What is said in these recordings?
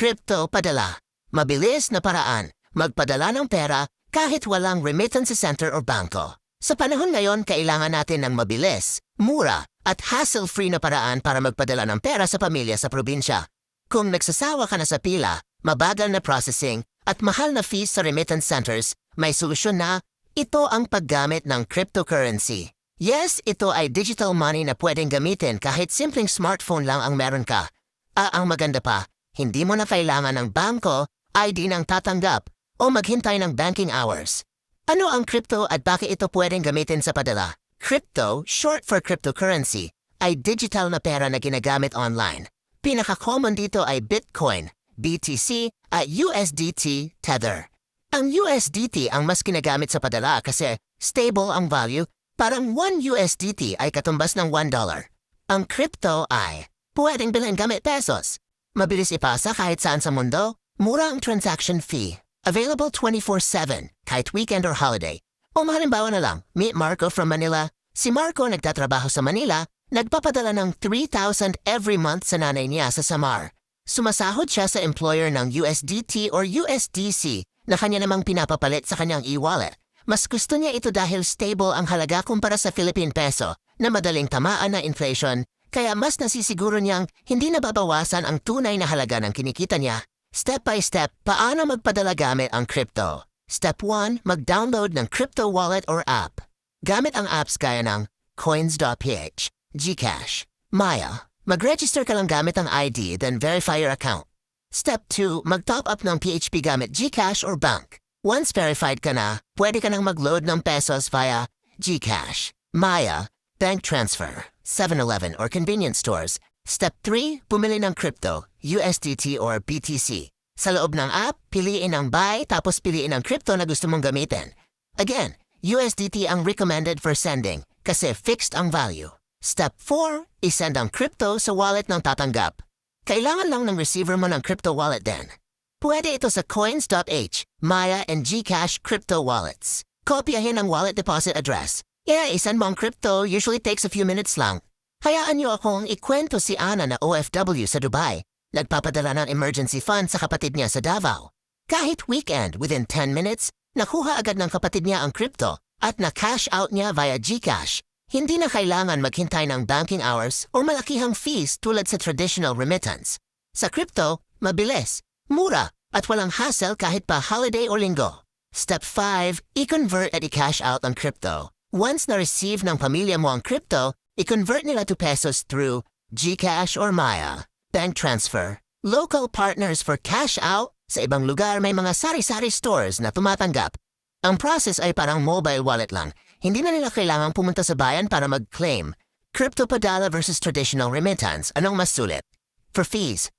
Crypto padala. Mabilis na paraan. Magpadala ng pera kahit walang remittance center o bangko. Sa panahon ngayon, kailangan natin ng mabilis, mura, at hassle-free na paraan para magpadala ng pera sa pamilya sa probinsya. Kung nagsasawa ka na sa pila, mabagal na processing, at mahal na fees sa remittance centers, may solusyon na ito ang paggamit ng cryptocurrency. Yes, ito ay digital money na pwedeng gamitin kahit simpleng smartphone lang ang meron ka. Ah, ang maganda pa, hindi mo na kailangan ng bangko, ID ng tatanggap, o maghintay ng banking hours. Ano ang crypto at bakit ito pwedeng gamitin sa padala? Crypto, short for cryptocurrency, ay digital na pera na ginagamit online. Pinaka-common dito ay Bitcoin, BTC, at USDT Tether. Ang USDT ang mas ginagamit sa padala kasi stable ang value, parang 1 USDT ay katumbas ng 1 dollar. Ang crypto ay pwedeng bilhin gamit pesos. Mabilis ipasa kahit saan sa mundo, mura ang transaction fee. Available 24-7, kahit weekend or holiday. O halimbawa na lang, meet Marco from Manila. Si Marco nagtatrabaho sa Manila, nagpapadala ng 3,000 every month sa nanay niya sa Samar. Sumasahod siya sa employer ng USDT or USDC na kanya namang pinapapalit sa kanyang e-wallet. Mas gusto niya ito dahil stable ang halaga kumpara sa Philippine peso na madaling tamaan na inflation, kaya mas nasisiguro niyang hindi nababawasan ang tunay na halaga ng kinikita niya. Step by step, paano magpadala gamit ang crypto? Step 1, mag-download ng crypto wallet or app. Gamit ang apps gaya ng coins.ph, Gcash, Maya. Mag-register ka lang gamit ang ID then verify your account. Step 2, mag-top up ng PHP gamit Gcash or bank. Once verified ka na, pwede ka nang mag-load ng pesos via Gcash, Maya, bank transfer, 7-Eleven or convenience stores. Step 3, bumili ng crypto, USDT or BTC. Sa loob ng app, piliin ang buy tapos piliin ang crypto na gusto mong gamitin. Again, USDT ang recommended for sending kasi fixed ang value. Step 4, isend ang crypto sa wallet ng tatanggap. Kailangan lang ng receiver mo ng crypto wallet din. Pwede ito sa coins.h, Maya, and Gcash crypto wallets. Kopyahin ang wallet deposit address. Yeah, isend mo ang crypto usually takes a few minutes lang. Hayaan niyo akong ikwento si Ana na OFW sa Dubai. Nagpapadala ng emergency fund sa kapatid niya sa Davao. Kahit weekend, within 10 minutes, nakuha agad ng kapatid niya ang crypto at na-cash out niya via Gcash. Hindi na kailangan maghintay ng banking hours o malakihang fees tulad sa traditional remittance. Sa crypto, mabilis, mura, at walang hassle kahit pa holiday o linggo. Step 5, i-convert at i-cash out ang crypto. Once na-receive ng pamilya mo ang crypto, i-convert nila to pesos through GCash or Maya, bank transfer, local partners for cash out, sa ibang lugar may mga sari-sari stores na tumatanggap. Ang process ay parang mobile wallet lang. Hindi na nila kailangang pumunta sa bayan para mag-claim. Crypto padala versus traditional remittance, anong mas sulit? For fees,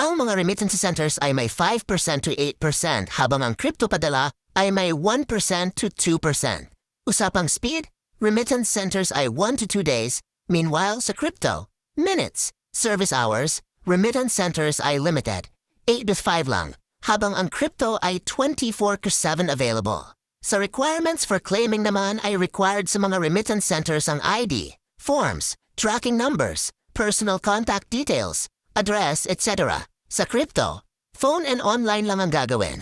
ang mga remittance centers ay may 5% to 8% habang ang crypto padala ay may 1% to 2%. Usapang speed, remittance centers ay 1 to 2 days, meanwhile sa crypto, minutes. Service hours, remittance centers ay limited, 8 to 5 lang, habang ang crypto ay 24-7 available. Sa requirements for claiming naman ay required sa mga remittance centers ang ID, forms, tracking numbers, personal contact details, address, etc. Sa crypto, phone and online lang ang gagawin.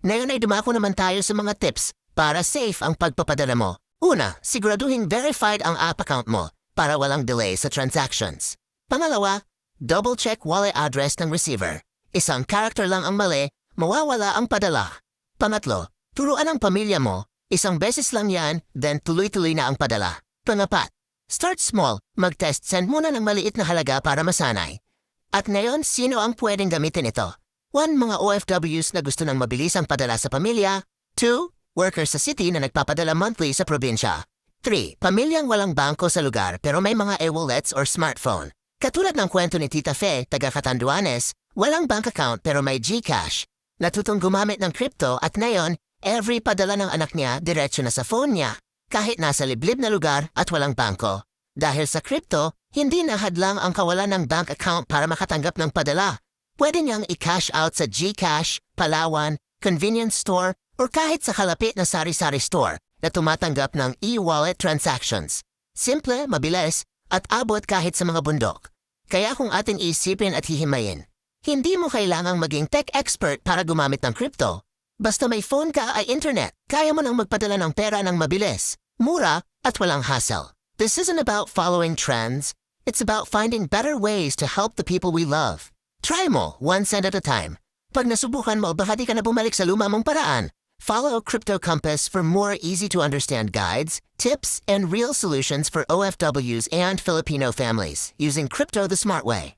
Ngayon ay dumako naman tayo sa mga tips para safe ang pagpapadala mo. Una, siguraduhin verified ang app account mo para walang delay sa transactions. Pangalawa, double-check wallet address ng receiver. Isang character lang ang mali, mawawala ang padala. Pangatlo, turuan ang pamilya mo, isang beses lang yan, then tuloy-tuloy na ang padala. Pangapat, start small, mag-test send muna ng maliit na halaga para masanay. At ngayon, sino ang pwedeng gamitin ito? 1. Mga OFWs na gusto ng mabilis ang padala sa pamilya. 2. Workers sa city na nagpapadala monthly sa probinsya. 3. Pamilyang walang bangko sa lugar pero may mga e-wallets or smartphone. Katulad ng kwento ni Tita Fe, taga Catanduanes, walang bank account pero may Gcash. Natutong gumamit ng crypto at ngayon, every padala ng anak niya diretso na sa phone niya, kahit nasa liblib na lugar at walang bangko. Dahil sa crypto, hindi na hadlang ang kawalan ng bank account para makatanggap ng padala. Pwede niyang i-cash out sa Gcash, Palawan, convenience store, or kahit sa kalapit na sari-sari store na tumatanggap ng e-wallet transactions. Simple, mabilis, at abot kahit sa mga bundok. Kaya kung ating isipin at hihimayin, Hindi mo kailangang maging tech expert para gumamit ng crypto. Basta may phone ka ay internet, kaya mo nang magpadala ng pera ng mabilis, mura, at walang hassle. This isn't about following trends. It's about finding better ways to help the people we love. Try mo, one cent at a time. Pag nasubukan mo, baka di ka na bumalik sa luma mong paraan. Follow Crypto Compass for more easy-to-understand guides, tips, and real solutions for OFWs and Filipino families using crypto the smart way.